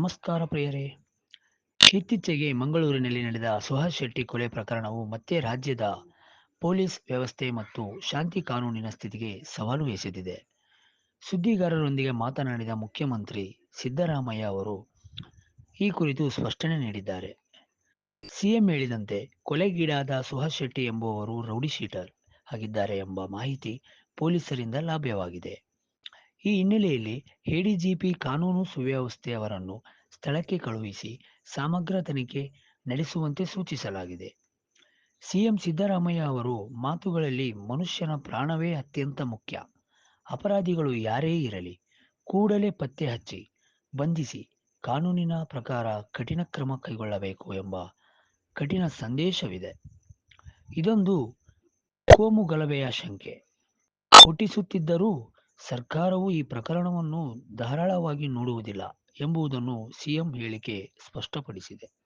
ನಮಸ್ಕಾರ ಪ್ರಿಯರೇ. ಇತ್ತೀಚೆಗೆ ಮಂಗಳೂರಿನಲ್ಲಿ ನಡೆದ ಸುಹಾಸ್ ಶೆಟ್ಟಿ ಕೊಲೆ ಪ್ರಕರಣವು ಮತ್ತೆ ರಾಜ್ಯದ ಪೊಲೀಸ್ ವ್ಯವಸ್ಥೆ ಮತ್ತು ಶಾಂತಿ ಕಾನೂನಿನ ಸ್ಥಿತಿಗೆ ಸವಾಲು ಎಸೆದಿದೆ. ಸುದ್ದಿಗಾರರೊಂದಿಗೆ ಮಾತನಾಡಿದ ಮುಖ್ಯಮಂತ್ರಿ ಸಿದ್ದರಾಮಯ್ಯ ಅವರು ಈ ಕುರಿತು ಸ್ಪಷ್ಟನೆ ನೀಡಿದ್ದಾರೆ. ಸಿಎಂ ಹೇಳಿದಂತೆ ಕೊಲೆಗೀಡಾದ ಸುಹಾಸ್ ಶೆಟ್ಟಿ ಎಂಬುವವರು ರೌಡಿ ಶೀಟರ್ ಆಗಿದ್ದಾರೆ ಎಂಬ ಮಾಹಿತಿ ಪೊಲೀಸರಿಂದ ಲಭ್ಯವಾಗಿದೆ. ಈ ಹಿನ್ನೆಲೆಯಲ್ಲಿ ಎಡಿಜಿಪಿ ಕಾನೂನು ಸುವ್ಯವಸ್ಥೆ ಅವರನ್ನು ಸ್ಥಳಕ್ಕೆ ಕಳುಹಿಸಿ ಸಮಗ್ರ ತನಿಖೆ ನಡೆಸುವಂತೆ ಸೂಚಿಸಲಾಗಿದೆ. ಸಿಎಂ ಸಿದ್ದರಾಮಯ್ಯ ಅವರು ಮಾತುಗಳಲ್ಲಿ ಮನುಷ್ಯನ ಪ್ರಾಣವೇ ಅತ್ಯಂತ ಮುಖ್ಯ. ಅಪರಾಧಿಗಳು ಯಾರೇ ಇರಲಿ, ಕೂಡಲೇ ಪತ್ತೆ ಹಚ್ಚಿ, ಬಂಧಿಸಿ, ಕಾನೂನಿನ ಪ್ರಕಾರ ಕಠಿಣ ಕ್ರಮ ಕೈಗೊಳ್ಳಬೇಕು ಎಂಬ ಕಠಿಣ ಸಂದೇಶವಿದೆ. ಇದೊಂದು ಕೋಮು ಗಲಭೆಯ ಶಂಕೆ. ಹುಟ್ಟಿಸುತ್ತಿದ್ದರೂ ಸರ್ಕಾರವು ಈ ಪ್ರಕರಣವನ್ನು ಧಾರಾಳವಾಗಿ ನೋಡುವುದಿಲ್ಲ ಎಂಬುದನ್ನು ಸಿಎಂ ಹೇಳಿಕೆ ಸ್ಪಷ್ಟಪಡಿಸಿದೆ.